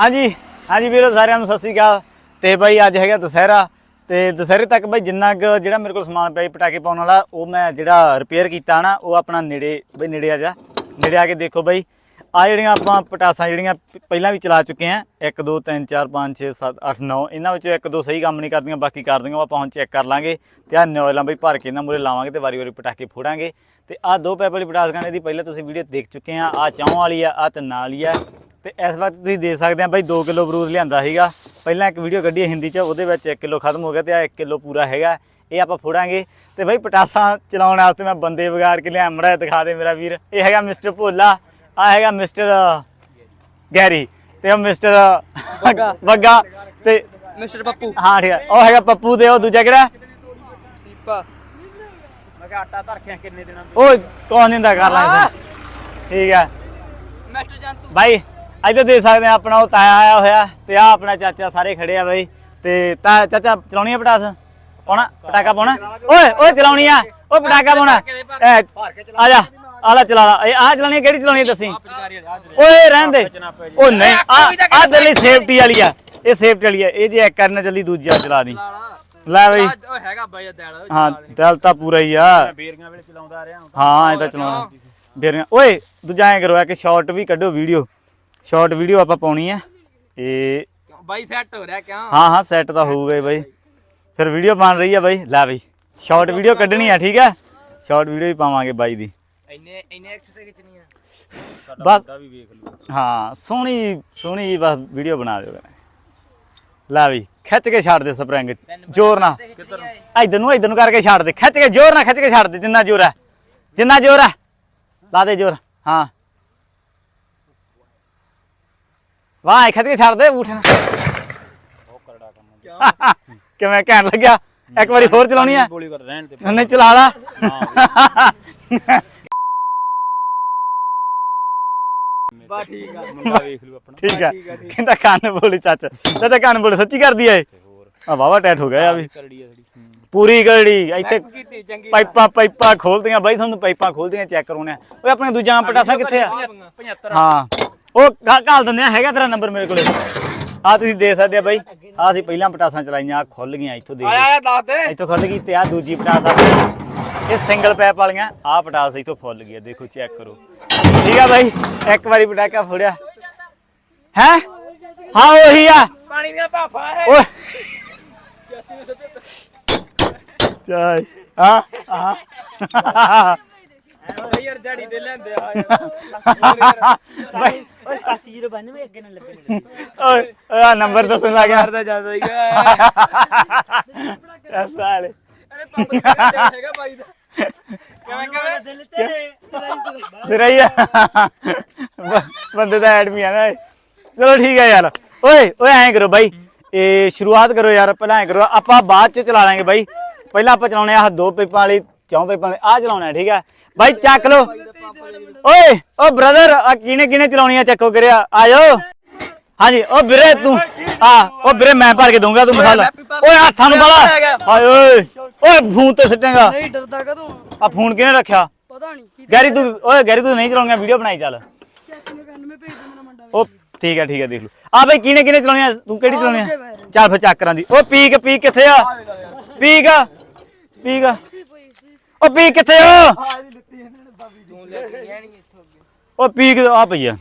ਹਾਂਜੀ ਹਾਂਜੀ ਵੀਰੋ, ਸਾਰਿਆਂ ਨੂੰ ਸਤਿ ਸ਼੍ਰੀ ਅਕਾਲ। ਤੇ ਬਾਈ ਅੱਜ ਹੈਗਾ ਦੁਸਹਿਰਾ। ਤੇ ਦੁਸਹਿਰੇ ਤੱਕ ਬਾਈ ਜਿੰਨਾ ਕੁ ਜਿਹੜਾ ਮੇਰੇ ਕੋਲ ਸਮਾਨ ਪਿਆ ਸੀ ਪਟਾਕੇ ਪਾਉਣ ਵਾਲਾ, ਉਹ ਮੈਂ ਜਿਹੜਾ ਰਿਪੇਅਰ ਕੀਤਾ ਨਾ, ਉਹ ਆਪਣਾ ਨੇੜੇ, ਬਈ ਨੇੜੇ ਆ ਜਾ। ਨੇੜੇ ਆ ਕੇ ਦੇਖੋ ਬਾਈ। ਆ ਜਿਹੜੀਆਂ ਆਪਾਂ ਪਟਾਸਾਂ ਜਿਹੜੀਆਂ ਪਹਿਲਾਂ ਵੀ ਚਲਾ ਚੁੱਕੇ ਆ 1 2 3 4 5 6 7 8 9 ਇਹਨਾਂ ਵਿੱਚੋਂ ਇੱਕ, ਦੋ ਸਹੀ ਕੰਮ ਨਹੀਂ ਕਰਦੀਆਂ, ਬਾਕੀ ਕਰਦੀਆਂ ਉਹ ਆਪਾਂ ਹੁਣ ਚੈੱਕ ਕਰ ਲਾਂਗੇ। ਤੇ ਆ ਨੋਇਲਾਂ ਬਈ ਭਰ ਕੇ ਇਹਨਾਂ ਮੂਰੇ ਲਾਵਾਂਗੇ ਤੇ ਵਾਰੀ ਵਾਰੀ ਪਟਾਕੇ ਫੋੜਾਂਗੇ। ਤੇ ਆ ਦੋ ਪੈਪ ਵਾਲੀ ਪਟਾਸਕਾਂ ਦੀ ਪਹਿਲਾਂ ਤੁਸੀਂ ਵੀਡੀਓ ਦੇਖ ਚੁੱਕੇ ਆ ਆ ਚੌਂ ਵਾਲੀ ਆ ਆ ਤਿੰਨਾਂ ਵਾਲੀ ਆ। ਤੇ ਇਸ ਵਕਤ ਤੁਸੀਂ ਦੇਖ ਸਕਦੇ ਆ ਬਾਈ 2 ਕਿਲੋ ਬਰੂਦ ਲਿਆਂਦਾ ਸੀਗਾ। ਪਹਿਲਾਂ ਇੱਕ ਵੀਡੀਓ ਕੱਢੀ ਹਿੰਦੀ 'ਚ ਉਹਦੇ ਵਿੱਚ 1 ਕਿਲੋ ਖਤਮ ਹੋ ਗਿਆ ਤੇ ਆ 1 ਕਿਲੋ ਪੂਰਾ ਹੈਗਾ। ਇਹ ਆਪਾਂ ਫੋੜਾਂਗੇ। ਤੇ ਬਾਈ ਪਟਾਸਾਂ ਚਲਾਉਣ ਵਾਸਤੇ ਮੈਂ ਬੰਦੇ ਵਿਗਾੜ ਕੇ ਲਿਆ ਮੜਾ ਦਿਖਾ ਦੇ ਮੇਰਾ ਵੀਰ। ਇਹ ਹੈਗਾ ਮਿਸਟਰ ਭੋਲਾ ਆ ਹੈਗਾ ਮਿਸਟਰ ਗੈਰੀ ਤੇ ਉਹ ਮਿਸਟਰ ਬੱਗਾ। ਬੱਗਾ ਤੇ ਮਿਸਟਰ ਪੱਪੂ। ਹਾਂ ਠੀਕ ਹੈ ਉਹ ਹੈਗਾ ਪੱਪੂ ਤੇ ਉਹ ਦੂਜਾ ਕਿਹੜਾ? ਦੀਪਾ। ਮੈਂ ਕਿਹਾ ਆਟਾ ਧਰਖਿਆ ਕਿੰਨੇ ਦਿਨਾਂ ਉਹ ਕੌਣ ਦਿੰਦਾ ਕਰ ਲਾਂਗੇ ਠੀਕ ਹੈ ਮਿਸਟਰ ਜੰਤੂ। ਬਾਈ ਇੱਧਰ ਦੇਖ ਸਕਦੇ ਆ ਆਪਣਾ ਉਹ ਤਾਇਆ ਆਇਆ ਹੋਇਆ ਤੇ ਆ ਆਪਣਾ ਚਾਚਾ ਸਾਰੇ ਖੜੇ ਆ ਬਾਈ। ਤੇ ਤਾ ਚਾਚਾ ਚਲਾਉਣੀ ਆ ਪਟਾਸ? ਪਾਉਣਾ? ਪਟਾਕਾ ਪਾਉਣਾ? ਓਏ ਓਏ ਚਲਾਉਣੀ ਆ। ਓ ਪਟਾਕਾ ਪਾਉਣਾ। ਐ, ਆ ਜਾ ਆ ਚਲਾ ਲਾ। ਇਹ ਆ ਚਲਾਉਣੀ ਆ, ਕਿਹੜੀ ਚਲਾਉਣੀ ਆ ਦੱਸੀ? ਓਏ ਰਹਿਣ ਦੇ। ਉਹ ਨਹੀਂ ਆ ਆ ਚੱਲੀ ਸੇਫਟੀ ਵਾਲੀ ਆ। ਇਹ ਸੇਫਟੀ ਵਾਲੀ ਆ। ਇਹ ਜੇ ਇੱਕ ਕਰਨ ਚੱਲੀ ਦੂਜਾ ਚਲਾ ਦੀ। ਲੈ ਬਈ। ਉਹ ਹੈਗਾ ਬਾਈ ਦਿਲ ਹਾਂ ਦਿਲ ਤਾਂ ਪੂਰਾ ਹੀ ਆ। ਬੇਰੀਆਂ ਵੇਲੇ ਚਲਾਉਂਦਾ ਰਿਹਾ ਹਾਂ ਇਹ ਤਾਂ ਚਲਾਉਣਾ। ਬੇਰੀਆਂ ਓਏ ਦੂਜਾ ਐ ਕਰੋ ਇੱਕ ਸ਼ਾਰਟ ਵੀ ਕੱਢੋ ਵੀਡੀਓ ਸ਼ਾਰਟ ਵੀਡੀਓ ਆਪਾਂ ਪਾਉਣੀ ਆ। ਇਹ ਬਾਈ ਸੈੱਟ ਹੋ ਰਿਹਾ ਕਿਉਂ? ਹਾਂ ਹਾਂ ਸੈੱਟ ਤਾਂ ਹੋਊਗਾ ਹੀ ਬਾਈ। ਫਿਰ ਵੀਡੀਓ ਬਣ ਰਹੀ ਆ ਬਾਈ। ਲੈ ਬਈ ਸ਼ਾਰਟ ਵੀਡੀਓ ਕੱਢਣੀ ਆ ਠੀਕ ਆ? ਸ਼ਾਰਟ ਵੀਡੀਓ ਵੀ ਪਾਵਾਂਗੇ ਬਾਈ ਦੀ। ਇੰਨੇ ਇੰਨੇ ਐਕਸ ਤੇ ਖਿੱਚਣੀ ਆ। ਬਸ। ਹਾਂ ਸੋਹਣੀ ਸੋਹਣੀ ਜੀ ਬਸ ਵੀਡੀਓ ਬਣਾ ਦਿਓ ਲੈ ਬਈ ਖਿੱਚ ਕੇ ਛੱਡ ਦੇ ਸਪਰਿੰਗ। ਜ਼ੋਰ ਨਾਲ। ਇਧਰ ਨੂੰ ਇਧਰ ਨੂੰ ਕਰਕੇ ਛੱਡ ਦੇ। ਖਿੱਚ ਕੇ ਜ਼ੋਰ ਨਾਲ ਖਿੱਚ ਕੇ ਛੱਡ ਦੇ ਜਿੰਨਾ ਜ਼ੋਰ ਹੈ ਜਿੰਨਾ ਜ਼ੋਰ ਹੈ ਲਾ ਦੇ ਜ਼ੋਰ। ਹਾਂ। ਵਾਹ ਖਿੱਚ ਕੇ ਛੱਡ ਦੇ ਉਠਣਾ ਕਿਵੇਂ ਕਹਿਣ ਲੱਗਿਆ? ਇੱਕ ਵਾਰੀ ਹੋਰ ਚਲਾਉਣੀ ਆ? ਗੋਲੀ ਕਰ ਰਹਿਣ ਤੇ ਨਹੀਂ ਚਲਾ ਲਾ। ਬਾ ਠੀਕ ਆ। ਮੁੰਡਾ ਵੇਖ ਲੂ ਆਪਣਾ। ਠੀਕ ਕਹਿੰਦਾ ਕੰਨ ਬੋਲੀ ਚਾਚਾ। ਚਾਚਾ ਕੰਨ ਬੋਲੀ ਸੱਚੀ ਕਰਦੀ ਐ ਆ ਵਾਵਾ ਟੈਟ ਹੋ ਗਿਆ ਆ ਵੀ। ਕਰੜੀ ਪੂਰੀ ਗੜੀ ਇੱਥੇ ਪਾਈਪਾਂ ਪਾਈਪਾਂ ਖੋਲਦੀਆਂ ਬਾਈ ਤੁਹਾਨੂੰ ਪਾਈਪਾਂ ਖੋਲਦੀਆਂ ਚੈੱਕ ਕਰਾਉਣੇ ਆ ਓਏ ਆਪਣੇ ਦੂਜਾ ਪਟਾਸਾ ਕਿੱਥੇ ਆ? 75 ਹਾਂ। ਉਹ ਘਾਲ ਦਿੰਦੇ ਆ ਹੈਗਾ ਤੇਰਾ ਨੰਬਰ ਮੇਰੇ ਕੋਲੇ? ਆ ਤੁਸੀਂ ਦੇ ਸਕਦੇ ਆ ਬਾਈ। ਆ ਅਸੀਂ ਪਹਿਲਾਂ ਪਟਾਸਾਂ ਚਲਾਈਆਂ ਆ ਖੁੱਲ ਗਈਆਂ ਇੱਥੋਂ ਦੇਖ ਆਇਆ ਆਇਆ ਦੱਸ ਦੇ। ਇੱਥੋਂ ਖੁੱਲ ਗਈ ਤੇ ਆ ਦੂਜੀ ਪਟਾਸ ਆ ਇਹ ਸਿੰਗਲ ਪੈਪ ਵਾਲੀਆਂ ਆ ਪਟਾਸ ਇੱਥੋਂ ਫੁੱਲ ਗਈ ਆ ਦੇਖੋ ਚੈੱਕ ਕਰੋ। ਠੀਕ ਆ ਬਾਈ ਇੱਕ ਵਾਰੀ ਪਟਾਕਾ ਫੋੜਿਆ। ਹੈ? ਹਾਂ ਉਹੀ ਆ। ਪਾਣੀ ਦੀਆਂ ਭਾਫਾਂ ਹੈ ਓਏ। ਚਾਈ ਹਾਂ ਹਾਂ ਐਵੇਂ ਯਾਰ ਡੈਡੀ ਦੇ ਲੈਂਦੇ ਆ। ਬਾਈ ਓਏ 8092 ਅੱਗੇ ਨਾ ਲੱਗੇ ਓਏ ਆ ਨੰਬਰ ਦੱਸਣ ਲੱਗ ਗਿਆ। ਕਰਦਾ ਜਾਂਦਾ ਸੀਗਾ। ਐ ਸਾਲੇ। ਅਰੇ ਪਾਪਾ ਹੈਗਾ ਬਾਈ ਦਾ। ਕਿਵੇਂ ਕਿਵੇਂ? ਦਿਲ ਬੰਦੇ ਦਾ ਐਡ ਵੀ ਆ ਨਾ। ਚਲੋ ਠੀਕ ਹੈ ਯਾਰ। ਓਏ ਓਏ ਐਂ ਕਰੋ ਬਾਈ। ਇਹ ਸ਼ੁਰੂਆਤ ਕਰੋ ਯਾਰ ਪਹਿਲਾਂ ਐਂ ਕਰੋ। ਆਪਾਂ ਬਾਅਦ ਚ ਚਲਾ ਲਾਂਗੇ ਬਾਈ। ਪਹਿਲਾਂ ਆਪਾਂ ਚਲਾਉਣੇ ਆ ਦੋ ਪੇਪਾਂ ਵਾਲੀ ਚੌਂ ਪੇਪਾਂ ਵਾਲੀ ਆ ਚਲਾਉਣਾ ਠੀਕ ਹੈ? ਬਾਈ ਚੱਕ ਲੋ ਓਏ ਓ ਬ੍ਰਦਰ ਆ ਕਿਨੇ ਕਿਨੇ ਚਲਾਉਣੀ ਆ ਚੱਕੋ ਕਰਿਆ? ਆ ਜਾਓ। ਹਾਂਜੀ ਓ ਵੀਰੇ ਤੂੰ ਆ ਓ ਵੀਰੇ ਮੈਂ ਭਰ ਕੇ ਦਊਂਗਾ ਤੂੰ ਮਸਾਲਾ। ਓਏ ਹੱਥਾਂ ਨੂੰ ਬਾਲਾ। ਹਾਏ ਓਏ ਓਏ ਫੋਨ ਤੇ ਸਿੱਟੇਗਾ। ਨਹੀਂ ਡਰਦਾ ਕਦੋਂ? ਆ ਫੋਨ ਕਿਹਨੇ ਰੱਖਿਆ? ਪਤਾ ਨਹੀਂ ਗੈਰੀ ਤੂੰ ਓਏ ਗੈਰੀ ਤੂੰ ਨਹੀਂ ਚਲਾਉਣੀਆਂ ਵੀਡੀਓ ਬਣਾਈ ਚੱਲ। ਕੰਨ ਠੀਕ ਹੈ ਠੀਕ ਹੈ ਦੇਖ ਲਓ। ਆ ਬਈ ਕਿਹਨੇ ਕਿਹਨੇ ਚਲਾਉਣੀ ਆ ਤੂੰ ਕਿਹੜੀ ਚਲਾਉਣੀ ਆ ਚੱਲ ਫਿਰ ਚੱਕ ਕਰਾਂ ਦੀ। ਉਹ ਪੀਕ ਪੀਕ ਕਿੱਥੇ ਆ? ਪੀਕ ਪੀਕ ਉਹ ਪੀਕ ਕਿੱਥੇ ਆ ਉਹ ਪੀਕ ਆ ਪਈ ਆ।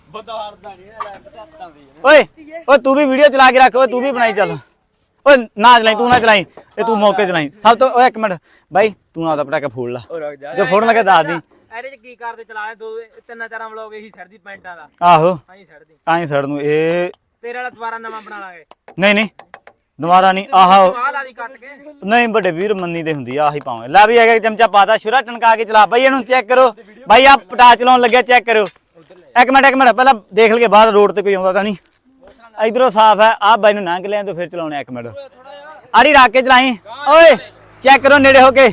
ਓਏ ਓਏ ਤੂੰ ਵੀ ਵੀਡੀਓ ਚਲਾ ਕੇ ਰੱਖ ਓਏ ਤੂੰ ਵੀ ਬਣਾਈ ਚੱਲ। ਓਏ ਨਾ ਚਲਾਈ ਤੂੰ ਨਾ ਚਲਾਈ ਇਹ ਤੂੰ ਮੌਕੇ ਚਲਾਈ। ਸਭ ਤੋਂ ਓਏ ਇੱਕ ਮਿੰਟ ਬਾਈ ਤੂੰ ਆਪਦਾ ਪਟਾਕਾ ਫੋੜ ਲਾ। ਉਹ ਰੁਕ ਜਾ। ਜੋ ਫੋੜਨ ਲੱਗਾ ਦੱਸ ਦੀ। ਇਹਦੇ ਚ ਕੀ ਕਰਦੇ ਚਲਾਏ ਦੋ ਤਿੰਨ ਚਾਰਾਂ ਵਲੋਗ ਇਹੀ ਛੱਡਦੀ ਪੈਂਟਾਂ ਦਾ। ਆਹੋ। ਆਹੀਂ ਛੱਡਦੀ ਸੜ ਨੂੰ ਇਹ ਤੇਰੇ ਵਾਲਾ ਦੁਬਾਰਾ ਨਵਾਂ ਬਣਾ ਲਾਂਗੇ। ਨਹੀਂ ਨਹੀਂ। ਦੁਬਾਰਾ ਨਹੀਂ ਆਹ ਆਹ ਲਾ ਦੀ ਕੱਟ ਕੇ। ਨਹੀਂ ਵੱਡੇ ਵੀਰ ਮੰਨੀ ਤੇ ਹੁੰਦੀ ਆ ਆਹੀ ਪਾਵਾਂਗੇ। ਲੈ ਵੀ ਹੈਗਾ ਇੱਕ ਚਮਚਾ ਪਾਤਾ ਸ਼ੁਰਾ ਟਣਕਾ ਕੇ ਚਲਾ। ਬਾਈ ਇਹਨੂੰ ਚੈੱਕ ਕਰੋ। ਬਾਈ ਆ ਪਟਾ ਚਲਾਉਣ ਲੱਗਿਆ ਚੈੱਕ ਕਰੋ। ਇੱਕ ਮਿੰਟ ਇੱਕ ਮਿੰਟ ਪਹਿਲਾਂ ਦੇਖ ਲਈਏ ਬਾਹਰ ਰੋਡ ਤੇ ਕੋਈ ਆਉਂਦਾ ਤਾਂ ਨਹੀਂ। ਇਧਰੋਂ ਸਾਫ਼ ਹੈ। ਆ ਬਾਈ ਨੂੰ ਲੰਘ ਲਿਆ ਤਾਂ ਫਿਰ ਚਲਾਉਣਾ ਇੱਕ ਮਿੰਟ। ਆੜੀ ਰੱਖ ਕੇ ਚਲਾਈ। ਓਏ ਚੈੱਕ ਕਰੋ ਨੇੜੇ ਹੋ ਕੇ।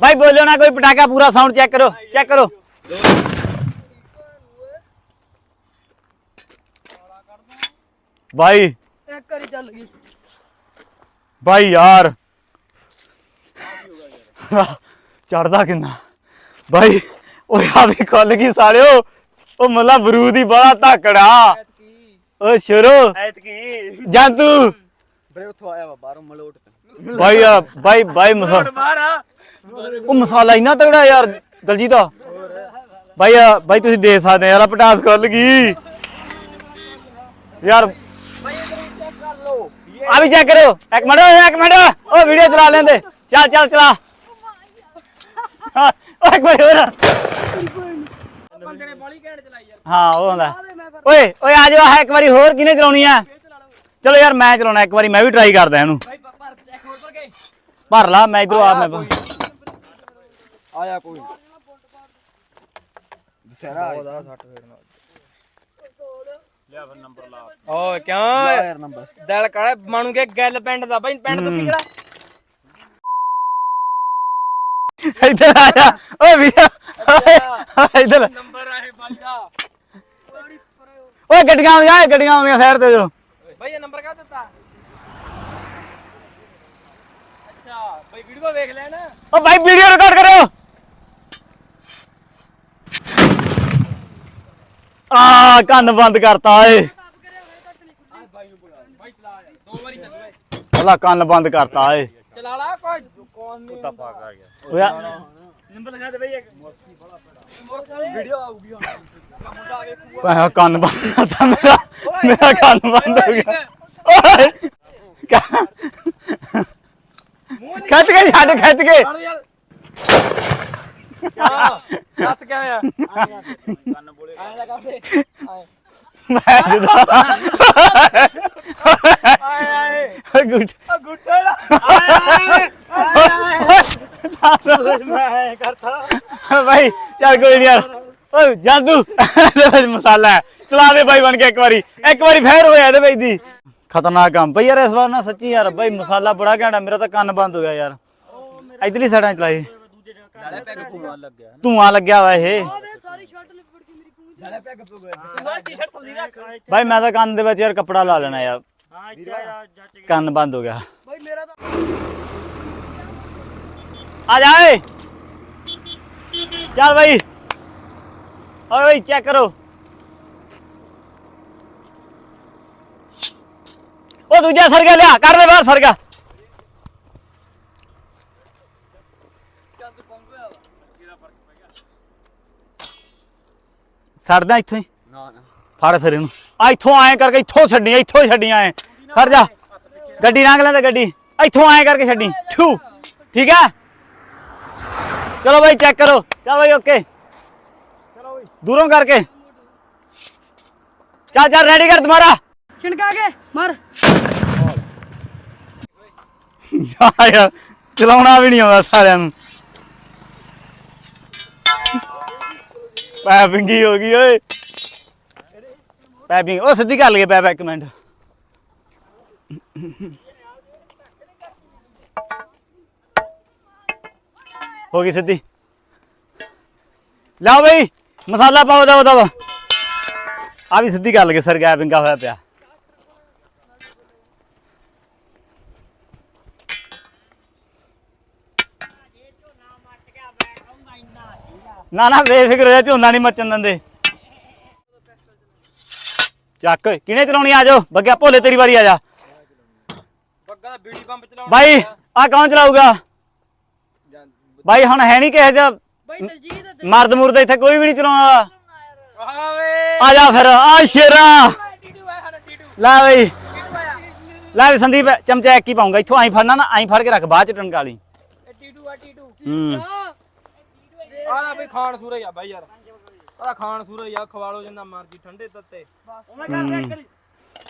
ਬਾਈ ਬੋਲਿਓ ਨਾ ਕੋਈ ਪਟਾਕਾ ਪੂਰਾ ਸਾਊਂਡ ਚੈੱਕ ਕਰੋ ਚੈੱਕ ਕਰੋ। ਬਾਈ। ਇੱਕ ਵਾਰੀ ਚੱਲ ਗਈ। ਬਾਈ ਯਾਰ। ਚੜਦਾ ਕਿੰਨਾ? ਬਾਈ ਓਏ ਆ ਵੀ ਖੁੱਲ ਗਈ ਸਾਲਿਓ। ਉਹ ਮੱਲਾ ਬਰੂਦ ਹੀ ਬੜਾ ਧਾਕੜਾ। ਓ ਸ਼ੁਰੂ। ਐਤਕੀ। ਜੰਤੂ। ਬਰੇ ਉੱਥੋਂ ਆਇਆ ਵਾ ਬਾਹਰੋਂ ਮਲੋਟ ਭਾਈ ਆ ਭਾਈ ਭਾਈ ਮਸਾਲਾ ਬਾਹਰ ਆ। ਉਹ ਮਸਾਲਾ ਇੰਨਾ ਤਗੜਾ ਯਾਰ ਦਲਜੀਤ ਦਾ ਭਾਈ ਆ ਭਾਈ ਤੁਸੀਂ ਦੇਖ ਸਕਦੇ ਹੋ ਯਾਰ ਆ ਪਟਾਸ ਖੁੱਲ ਗਈ। ਯਾਰ ਆ ਵੀ ਚੈੱਕ ਕਰਿਓ। ਇੱਕ ਮਿੰਟ, ਓਏ, ਇੱਕ ਮਿੰਟ। ਉਹ ਵੀਡੀਓ ਚਲਾ ਲੈਂਦੇ। ਚੱਲ ਚੱਲ, ਚਲਾ। ਓਏ ਇੱਕ ਹੋਰ। ਬੰਦੇ ਨੇ ਬਾਲੀ ਘੈਂਟ ਚਲਾਈ ਯਾਰ ਹਾਂ, ਉਹ ਹੁੰਦਾ ਓਏ ਓਏ, ਆ ਜਾਓ ਇੱਕ ਵਾਰੀ ਹੋਰ ਕਿਹਨੇ ਚਲਾਉਣੀ ਆ? ਚਲੋ ਯਾਰ, ਮੈਂ ਚਲਾਉਣਾ ਇੱਕ ਵਾਰੀ, ਮੈਂ ਵੀ ਟਰਾਈ ਕਰਦਾ ਇਹਨੂੰ। ਭਾਈ ਪਰ ਚੈੱਕ ਹੋਰ ਪਰ ਗਏ ਭਰ ਲਾ, ਮੈਂ ਇਧਰੋਂ ਆ ਮੈਂ ਆਇਆ ਕੋਈ। ਦਸਹਿਰਾ ਆਇਆ ਓ ਕਿਉਂ? ਯਾਰ ਨੰਬਰ। ਦਿਲ ਕਰੇ ਮਾਣੂ ਕੇ ਗੱਲ ਪਿੰਡ ਦਾ ਬਾਈ ਪਿੰਡ ਦੱਸੀ ਕਿਹੜਾ? ਇੱਧਰ ਆ ਜਾ। ਓਏ ਵੀਡੀਓ ਓਏ ਇੱਧਰ। ਨੰਬਰ ਆਏ ਬਾਈ ਦਾ। ਓਏ ਗੱਡੀਆਂ ਆਉਂਦੀਆਂ ਗੱਡੀਆਂ ਆਉਂਦੀਆਂ ਸਾਈਡ ਤੇ ਜੋ। ਬਾਈ ਇਹ ਨੰਬਰ ਕਾ ਦਿੱਤਾ? ਅੱਛਾ ਬਾਈ ਵੀਡੀਓ ਵੇਖ ਲੈਣ। ਓ ਭਾਈ ਵੀਡੀਓ ਰਿਕਾਰਡ ਕਰਿਓ। ਆ ਕੰਨ ਬੰਦ ਕਰਤਾ ਏ ਬਾਈ ਨੂੰ ਬੁਲਾ ਬਾਈ ਚਲਾ ਯਾਰ, ਦੋ ਵਾਰੀ ਚੱਲ ਓਏ। ਹਲਾ ਕੰਨ ਬੰਦ ਕਰਤਾ ਏ ਚਲਾ ਲਾ ਕੋਈ ਕੌਣ ਨਹੀਂ ਕੁੱਤਾ ਪਾ ਆ ਗਿਆ ਓਏ ਆ- ਨੰਬਰ ਲਗਾ ਦੇ ਬਾਈ ਇੱਕ ਵੀਡੀਓ ਆਊਗੀ ਹੁਣ ਮੁੰਡਾ ਆ ਵੇਖੂਗਾ ਭਾਇਆ ਕੰਨ ਬੰਦ ਕਰਤਾ ਮੇਰਾ ਮੇਰਾ ਕੰਨ ਬੰਦ ਹੋ ਗਿਆ। ਓਏ। ਖਿੱਚ ਕੇ ਛੱਡ ਖਿੱਚ ਕੇ। ਯਾਰ। ਕਿਆ ਦੱਸ ਕਿਵੇਂ ਆ? ਕੰਨ ਆਏ ਲਗਾ ਦੇ ਆਏ ਮੈਂ ਜਦੋਂ ਆਏ ਆਏ ਓਏ ਗੁੱਟ ਆ ਗੁੱਟੇ ਦਾ ਆਏ ਆਏ ਆਏ ਮੈਂ ਕਰਤਾ ਭਾਈ ਚੱਲ ਕੋਈ ਨਹੀਂ ਯਾਰ ਓਏ ਜਾਦੂ ਇਹਦੇ ਵਿੱਚ ਮਸਾਲਾ ਹੈ ਚਲਾ ਦੇ ਭਾਈ ਬਣ ਕੇ ਇੱਕ ਵਾਰੀ ਇੱਕ ਵਾਰੀ ਫੇਰ ਹੋਇਆ ਇਹਦੇ ਵਿੱਚ ਦੀ ਖਤਰਨਾਕ ਕੰਮ ਭਈ ਯਾਰ ਇਸ ਵਾਰ ਨਾ ਸੱਚੀ ਯਾਰ ਭਾਈ ਮਸਾਲਾ ਬੜਾ ਘੈਂਟਾ ਮੇਰਾ ਤਾਂ ਕੰਨ ਬੰਦ ਹੋ ਗਿਆ ਯਾਰ ਇਧਰਲੀ ਸਾਈਡਾਂ ਚਲਾਈ ਨਾਲੇ ਪੈਗ ਪੂਆ ਲੱਗ ਗਿਆ ਧੂਆਂ ਲੱਗਿਆ ਵਾ ਇਹ ਆਵੇ ਸਾਰੀ ਸ਼ਰਟ ਲਿਪੜ ਸਿੰਗਲ ਟੀ-ਸ਼ਰਟ ਥੱਲੇ ਰੱਖ। ਭਾਈ ਮੈਂ ਤਾਂ ਕੰਨ ਦੇ ਵਿੱਚ ਯਾਰ ਕੱਪੜਾ ਲਾ ਲੈਣਾ ਯਾਰ। ਹਾਂ ਇੱਥੇ ਆ ਜੱਜ ਕੰਨ ਬੰਦ ਹੋ ਗਿਆ। ਬਾਈ ਮੇਰਾ ਤਾਂ ਆ ਜਾ ਓਏ। ਚੱਲ ਭਾਈ ਓਏ ਭਾਈ ਚੈੱਕ ਕਰੋ। ਉਹ ਦੂਜਾ ਸਰਗਾ ਲਿਆ। ਕਰ ਦੇ ਬਾਹਰ ਸਰਗਾ ਸੜਦਾ ਇੱਥੋਂ ਹੀ। ਨਾ ਨਾ। ਫੜ ਫਿਰ ਇਹਨੂੰ। ਆ ਇੱਥੋਂ ਆਏ ਕਰਕੇ ਇੱਥੋਂ ਛੱਡੀ ਇੱਥੋਂ ਛੱਡੀ ਆਏ ਖੜ ਜਾ। ਗੱਡੀ ਲੰਘ ਲੈਂਦਾ ਗੱਡੀ। ਇੱਥੋਂ ਆਏ ਕਰਕੇ ਛੱਡੀ। ਠੂ। ਠੀਕ ਹੈ ਚਲੋ ਭਾਈ ਚੈੱਕ ਕਰੋ। ਚਲ ਭਾਈ ਓਕੇ ਚਲੋ ਓਏ ਦੂਰੋਂ ਕਰਕੇ। ਚੱਲ ਚੱਲ ਰੈਡੀ ਕਰ ਤੁਮਾਰਾ ਛਿਣਕਾ ਕੇ ਮਰ। ਯਾਰ ਚਲਾਉਣਾ ਵੀ ਨਹੀਂ ਆਉਂਦਾ ਸਾਰਿਆਂ ਨੂੰ। ਪੈਪਿੰਗੀ ਹੋ ਗਈ, ਓਏ। ਪੈਪਿੰਗ, ਉਹ ਸਿੱਧੀ ਕਰ ਲਈਏ, ਪੈਪ ਇੱਕ ਮਿੰਟ। ਹੋ ਗਈ ਸਿੱਧੀ। ਲਓ ਬਈ, ਮਸਾਲਾ ਪਾਓ ਦਾ ਉਹਦਾ ਆ ਵੀ ਸਿੱਧੀ ਕਰ ਲਗੇ ਸਰ ਗੈਪਿੰਗਾ ਹੋਇਆ ਪਿਆ। ਨਾ ਨਾ ਬੇਫਿਕਰ ਹੋ ਜਾ ਝੋਨਾ ਨਹੀਂ ਮੱਚਣ ਦਿੰਦੇ। ਚੱਕ ਕਿਨੇ ਚਲਾਉਣੀ ਆ? ਜਾਓ ਬੱਗਿਆ ਭੋਲੇ ਤੇਰੀ ਵਾਰੀ ਆ ਜਾ। ਬੱਗਾ ਦਾ ਬੀੜੀ ਪੰਪ ਚਲਾਉਣਾ ਬਾਈ ਆ ਕੌਣ ਚਲਾਊਗਾ? ਬਾਈ ਹੁਣ ਹੈ ਨਹੀਂ ਕਿਸੇ ਦਾ। ਬਾਈ ਦਲਜੀਤ ਤੇ ਮਰਦ ਮੁਰਦ ਇੱਥੇ ਕੋਈ ਵੀ ਨਹੀਂ ਆਵੇ। ਆ ਜਾ ਫਿਰ ਆ ਸ਼ੇਰਾ। ਲੈ ਬਈ। ਲੈ ਸੰਦੀਪ ਚਮਚਾ ਇੱਕ ਹੀ ਪਾਉਂਗਾ ਇੱਥੋਂ ਆਈ ਫੜਨਾ ਨਾ ਆਈ ਫੜ ਕੇ ਰੱਖ ਬਾਅਦ ਚ ਟਣਕਾ ਲਈ ਇਹ ਟੀਟੂ ਆ ਟੀਟੂ ਹੂੰ। ਆ ਆਹ ਬਈ ਖਾਣ ਸੂਰਜ ਆ ਬਾਈ ਯਾਰ। ਆਹ ਖਾਣ ਸੂਰਜ ਆ ਖਵਾ ਲਓ ਜਿੰਨਾ ਮਰਜ਼ੀ ਠੰਡੇ ਤੱਤੇ।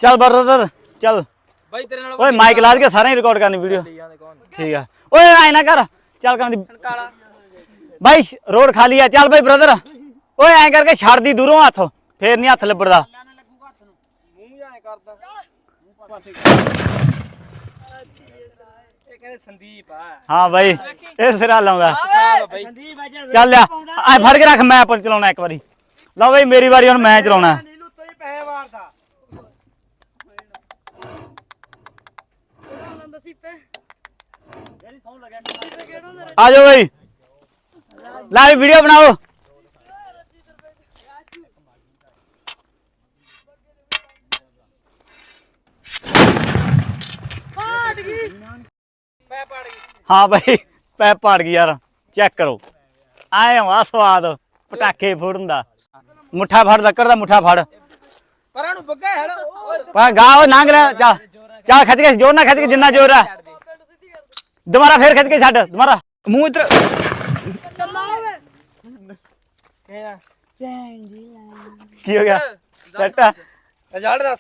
ਚੱਲ ਬਰਦਰ ਚੱਲ। ਬਾਈ ਤੇਰੇ ਨਾਲ ਓਏ ਮਾਈਕ ਲਾ ਕੇ ਸਾਰਿਆਂ ਰਿਕਾਰਡ ਕਰਨੀ ਵੀਡੀਓ ਜਾਂਦੇ ਕੌਣ ਠੀਕ ਆ। ਓਏ ਐ ਨਾ ਕਰ। ਚੱਲ ਕਰਨ ਦੀ ਕਾਲਾ ਬਾਈ ਰੋਡ ਖਾਲੀ ਆ। ਚੱਲ ਬਾਈ ਬ੍ਰਦਰ ਓਏ ਐਂ ਕਰਕੇ ਛੱਡ ਦੀ ਦੂਰੋਂ ਹੱਥ। ਫੇਰ ਨਹੀਂ ਹੱਥ ਲੱਭੜਦਾ ਮੂੰਹ ਕਰਦਾ। ਹਾਂ ਬਾਈ ਇਹ ਸਿਰਾ ਲਾਉਂਦਾ। ਚੱਲ ਆ ਆ ਫੜ ਕੇ ਰੱਖ ਮੈਂ ਪੁੱਲ ਚਲਾਉਣਾ ਇੱਕ ਵਾਰੀ। ਲਓ ਬਾਈ ਮੇਰੀ ਵਾਰੀ ਹੁਣ ਮੈਂ ਚਲਾਉਣਾ। ਆ ਜਾਓ ਬਾਈ। ਲਾਈਵ ਵੀਡੀਓ ਬਣਾਓ। ਪੈ ਪੜ ਗਈ। ਹਾਂ ਬਾਈ ਪੈ ਪਾੜ ਗਈ ਯਾਰ ਚੈੱਕ ਕਰੋ। ਆਏ ਆ ਸਵਾਦ ਪਟਾਕੇ ਫੋੜਨ ਦਾ। ਮੁੱਠਾ ਫੜ ਲੱਕੜ ਦਾ ਮੁੱਠਾ ਫੜ। ਪਰਾਂ ਨੂੰ ਬੱਗਾ ਹੈ ਪਾ ਗਾ ਉਹ ਲੰਘ ਰਿਹਾ ਚਾ ਚਾ ਖਿੱਚ ਕੇ ਜੋਰ ਨਾਲ ਖਿੱਚ ਕੇ ਜਿੰਨਾ ਜ਼ੋਰ ਆ ਦੁਬਾਰਾ ਫੇਰ ਖਿੱਚ ਕੇ ਛੱਡ ਦੁਬਾਰਾ। ਮੂੰਹ ਇਧਰ ਕੀ ਹੋ ਗਿਆ? ਸੈੱਟ ਰਿਜ਼ਲਟ ਦੱਸ।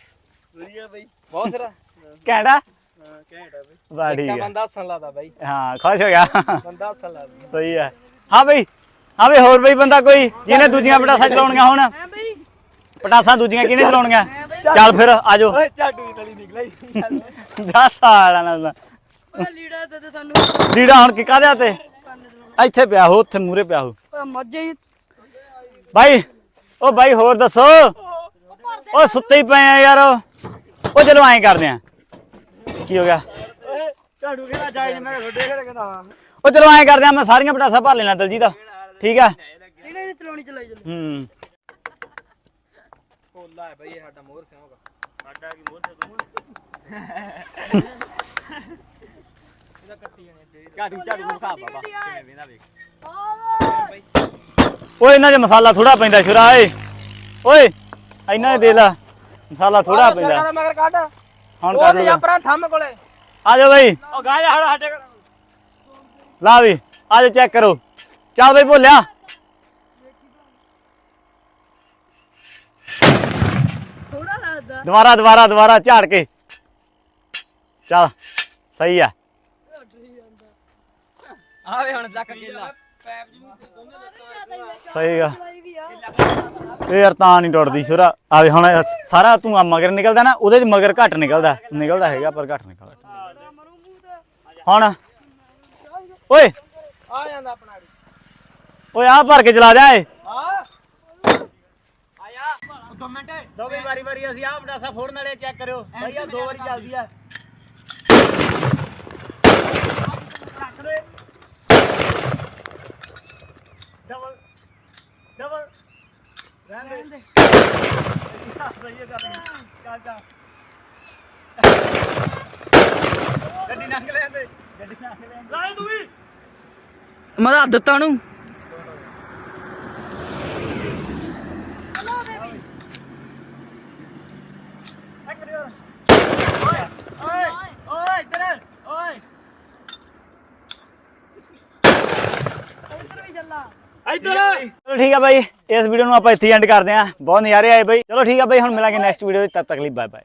ਵਧੀਆ ਬਈ ਬਹੁਤ ਸਿਰਾ। ਘੈਂਟਾ ਹਾਂ ਘੈਂਟਾ ਬਈ? ਬਾ ਠੀਕ ਹੈ ਬੰਦਾ ਹੱਸਣ ਲੱਗਦਾ ਬਾਈ। ਹਾਂ ਖੁਸ਼ ਹੋ ਗਿਆ। ਬੰਦਾ ਹੱਸਣ ਲੱਗਦਾ ਸਹੀ ਹੈ ਹਾਂ ਬਈ ਹਾਂ ਬਈ ਹੋਰ ਬਈ ਬੰਦਾ ਕੋਈ? ਜਿਹਨੇ ਦੂਜੀਆਂ ਪਟਾਸਾਂ ਚਲਾਉਣੀਆਂ ਹੁਣ। ਐ ਬਈ। ਪਟਾਸਾਂ ਦੂਜੀਆਂ ਕਿਹਨੇ ਚਲਾਉਣੀਆਂ? ਚੱਲ ਫਿਰ ਆਜੋ। ਓਏ ਝਾਡੂ ਦੀ ਟਲੀ ਨਿਕਲੀ ਦਸ ਸਾਲਾਂ ਨਾਲ ਓਏ ਲੀੜਾ ਤੇ ਸਾਨੂੰ। ਲੀੜਾ ਹੁਣ ਕੀ ਕਾਹਦੇ ਤੇ? ਇੱਥੇ ਪਿਆ ਹੋ ਉੱਥੇ ਮੂਰੇ ਪਿਆ ਹੋ। ਮੱਝੇ ਹੀ। ਬਾਈ ਉਹ ਬਾਈ ਹੋਰ ਦੱਸੋ? ਉਹ ਸੁੱਤੇ ਹੀ ਪਏ ਆ ਯਾਰ। ਉਹ ਚਲੋ ਐਂ ਕਰਦੇ ਆ। ਕੀ ਹੋ ਗਿਆ? ਓਏ ਝਾਡੂ ਕਿਹੜਾ ਜਾਈ ਨੇ ਮੈਂ ਛੋਡੇ ਕਿਹੜਾ ਕਹਿੰਦਾ ਹਾਂ। ਉਹ ਚਲੋ ਐਂ ਕਰਦੇ ਆ ਮੈਂ ਸਾਰੀਆਂ ਪਟਾਸਾਂ ਭਰ ਲੈਣਾ ਦਲਜੀਤ। ਠੀਕ ਆ? ਇਹਨੇ ਦੀ ਚਲਾਉਣੀ ਚਲਾਈ ਚੱਲ ਹੂੰ। ਕੋਲਾ ਹੈ ਬਾਈ ਇਹ ਸਾਡਾ ਮੋਹਰ ਸਿਆਂਗਾ ਸਾਡਾ ਕੀ ਮੋਹਰ ਇਹਦਾ ਕੱਟੀ ਜਾਣੇ ਝਾਡੂ ਝਾਡੂ ਨੂੰ ਹਿਸਾਬ ਬਾਬਾ ਕਿਵੇਂ ਵੇਂਦਾ ਵੇਖ। ਓਏ ਇਹਨਾਂ 'ਚ ਮਸਾਲਾ ਥੋੜਾ ਪੈਂਦਾ ਸ਼ੁਰਾ ਓਏ। ਓਏ ਇੰਨਾ ਹੀ ਦੇ ਲਾ। ਮਸਾਲਾ ਥੋੜਾ ਪੈਂਦਾ। ਦਾ ਮਗਰ ਕੱਢ। ਹੁਣ ਕਰ ਤੇ ਲਓ ਥੰਮ ਕੋਲੇ। ਆ ਜਾਓ ਬਈ। ਉਹ ਗਾਇਆ ਹੜ ਸਾਡੇ ਕੋਲ। ਲਾ ਵੀ ਆ ਚੈੱਕ ਕਰੋ। ਚੱਲ ਬਈ ਭੋਲਿਆ। ਥੋੜਾ ਲੱਗਦਾ। ਦੁਬਾਰਾ ਦੁਬਾਰਾ ਦੁਬਾਰਾ ਝਾੜ ਕੇ। ਚੱਲ ਸਹੀ ਆ। ਆਵੇ ਹੁਣ ਚੱਕ ਕੇਲਾ ਸਹੀ ਆ ਇਹ ਯਾਰ ਤਾਂ ਨਹੀਂ ਟੁੱਟਦੀ ਸ਼ੁਰਾ ਆਵੇ ਹੁਣ ਸਾਰਾ ਤੂੰ ਆ ਮਗਰ ਨਿਕਲਦਾ ਨਾ ਉਹਦੇ ਚ ਮਗਰ ਘੱਟ ਨਿਕਲਦਾ ਨਿਕਲਦਾ ਹੈਗਾ ਪਰ ਘੱਟ ਨਿਕਲਦਾ ਹੁਣ ਓਏ ਆ ਜਾਂਦਾ ਆਪਣਾ ਓਏ ਆ ਭਰ ਕੇ ਚਲਾ ਜਾ ਏ ਹਾਂ ਆਇਆ ਦੋ ਮਿੰਟ ਦੋ ਵੀ ਵਾਰੀ ਵਾਰੀ ਅਸੀਂ ਆ ਪਟਾਸਾ ਫੋੜਨ ਵਾਲੇ ਚੈੱਕ ਕਰਿਓ ਭਾਈ ਆ ਦੋ ਵਾਰੀ ਚੱਲਦੀ ਆ ਰੱਖ ਦੇ ਡਬਲ ਡਬਲ ਰਹਿਣ ਦੇ ਸਹੀ ਹੈ ਚੱਲ ਚੱਲ ਚੱਲ ਗੱਡੀ ਨੰਗ ਲੈਂਦੇ ਗੱਡੀ ਨੰਗ ਲੈਂਦੇ ਲੈ ਤੂੰ ਵੀ ਮੈਂ ਦੱਸ ਦਿੱਤਾ ਉਹਨੂੰ ਓਏ ਓਏ ਓਏ ਇੱਧਰ ਓਏ ਉੱਧਰ ਵੀ ਚੱਲਾ ਇੱਧਰ ਚਲੋ ਠੀਕ ਆ ਬਾਈ, ਇਸ ਵੀਡੀਓ ਨੂੰ ਆਪਾਂ ਇੱਥੇ ਐਂਡ ਕਰਦੇ ਆਂ ਬਹੁਤ ਨਜ਼ਾਰੇ ਆਏ ਬਾਈ। ਚਲੋ ਠੀਕ ਆ ਬਾਈ, ਹੁਣ ਮਿਲਾਂਗੇ ਨੈਕਸਟ ਵੀਡੀਓ ਵਿੱਚ। ਤਦ ਤੱਕ ਲਈ ਬਾਏ ਬਾਏ